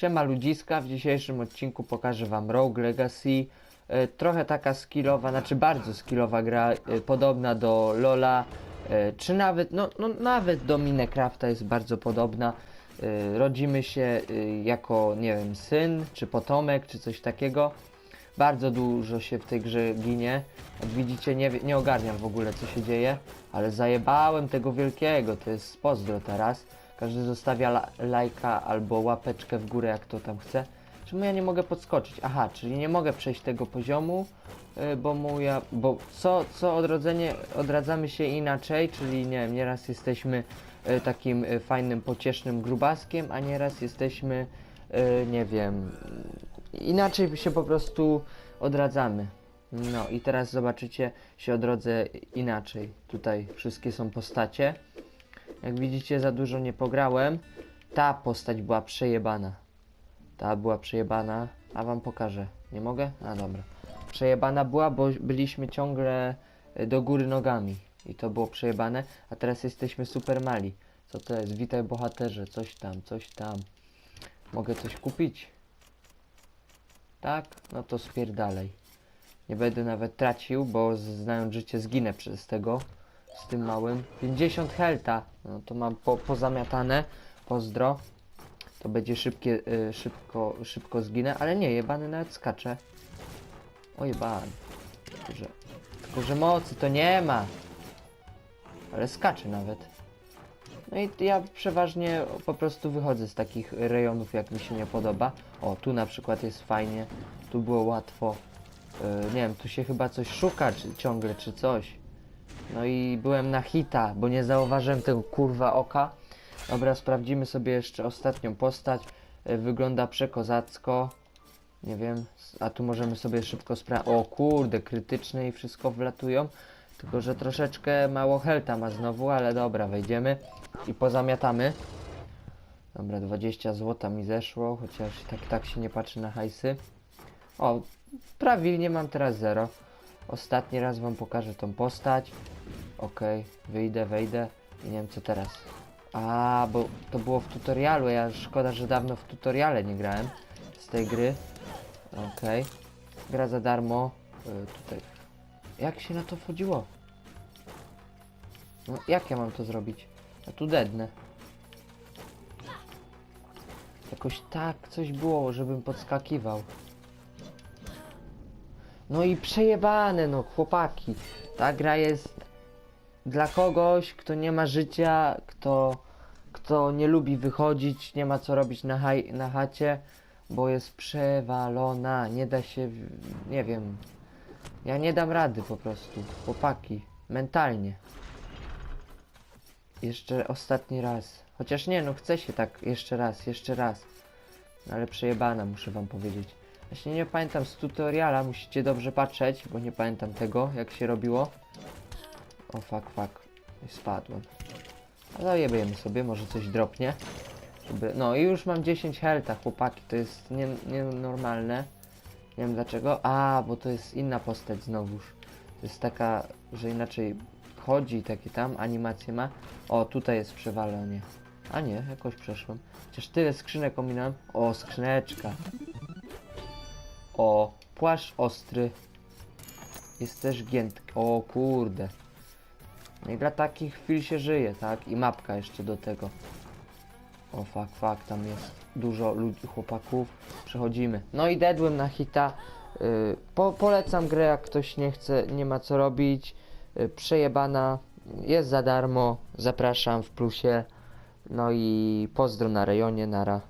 Siema ludziska, w dzisiejszym odcinku pokażę wam Rogue Legacy. E, trochę taka skillowa, znaczy bardzo skillowa gra, e, podobna do Lola, e, czy nawet, no, no nawet do Minecrafta jest bardzo podobna. Rodzimy się jako, nie wiem, syn, czy potomek, czy coś takiego. Bardzo dużo się w tej grze ginie. Jak widzicie, nie, nie ogarniam w ogóle co się dzieje, ale zajebałem tego wielkiego, to jest pozdro teraz. Każdy zostawia la lajka albo łapeczkę w górę, jak to tam chce. Czemu ja nie mogę podskoczyć? Aha, czyli nie mogę przejść tego poziomu, y, bo moja, bo co, co odrodzenie, odradzamy się inaczej, czyli nie wiem, nieraz jesteśmy y, takim y, fajnym, pociesznym grubaskiem, a nieraz jesteśmy, nie wiem, inaczej się po prostu odradzamy. No i teraz zobaczycie, się odrodzę inaczej. Tutaj wszystkie są postacie. Jak widzicie, za dużo nie pograłem. Ta postać była przejebana. Ta była przejebana, a wam pokażę. Nie mogę? A dobra. Przejebana była, bo byliśmy ciągle y, do góry nogami. I to było przejebane, a teraz jesteśmy super mali. Co to jest? Witaj bohaterze, coś tam, coś tam. Mogę coś kupić? Tak? No to spierdalej. Nie będę nawet tracił, bo znając życie zginę przez tego z tym małym. 50 helta. No to mam po, pozamiatane. Pozdro. To będzie szybkie, y, szybko, szybko zginę, ale nie, jebany nawet skacze. O jebany. Tylko że, tylko, że mocy to nie ma. Ale skacze nawet. No i ja przeważnie po prostu wychodzę z takich rejonów, jak mi się nie podoba. O, tu na przykład jest fajnie. Tu było łatwo. Y, nie wiem, tu się chyba coś szuka czy, ciągle, czy coś. No i byłem na hita, bo nie zauważyłem tego kurwa oka. Dobra, sprawdzimy sobie jeszcze ostatnią postać. Y, Wygląda przekozacko. Nie wiem, a tu możemy sobie szybko sprawdzić. O kurde, krytyczne i wszystko wlatują. Tylko, że troszeczkę mało helta ma znowu, ale dobra, wejdziemy i pozamiatamy. Dobra, 20 złota mi zeszło, chociaż tak tak się nie patrzy na hajsy. O, prawilnie mam teraz zero. Ostatni raz wam pokażę tą postać. Okej, wyjdę, wejdę i nie wiem co teraz. A, bo to było w tutorialu, ja szkoda, że dawno w tutoriale nie grałem z tej gry. Okej. Gra za darmo. Y, tutaj. Jak się na to wchodziło? No, jak ja mam to zrobić? Ja tu dednę. Jakoś tak coś było, żebym podskakiwał. No i przejebane, no chłopaki. Ta gra jest dla kogoś, kto nie ma życia, kto, kto nie lubi wychodzić, nie ma co robić na, haj, na chacie, bo jest przewalona. Nie da się, nie wiem. Ja nie dam rady po prostu. Chłopaki, mentalnie. Jeszcze ostatni raz. Chociaż nie, no chcę się tak jeszcze raz, jeszcze raz. No ale przejebana, muszę wam powiedzieć. Właśnie nie pamiętam z tutoriala, musicie dobrze patrzeć, bo nie pamiętam tego, jak się robiło. O fuck, fuck. Spadłem. Ale sobie, może coś dropnie. No i już mam 10 helta, chłopaki, to jest nie- nienormalne. Nie wiem dlaczego. A, bo to jest inna postać znowuż. To jest taka, że inaczej chodzi takie tam, animacje ma. O, tutaj jest przewalenie. A nie, jakoś przeszłem. Chociaż tyle skrzynek ominąłem. O, skrzyneczka. O, płaszcz ostry. Jest też gięt. O kurde. No i dla takich chwil się żyje, tak? I mapka jeszcze do tego. O fuck, fuck, tam jest dużo ludzi, chłopaków. Przechodzimy. No i dedłem na hita. Yy, po, polecam grę, jak ktoś nie chce, nie ma co robić. Yy, przejebana. Jest za darmo. Zapraszam w plusie. No i pozdro na rejonie, nara.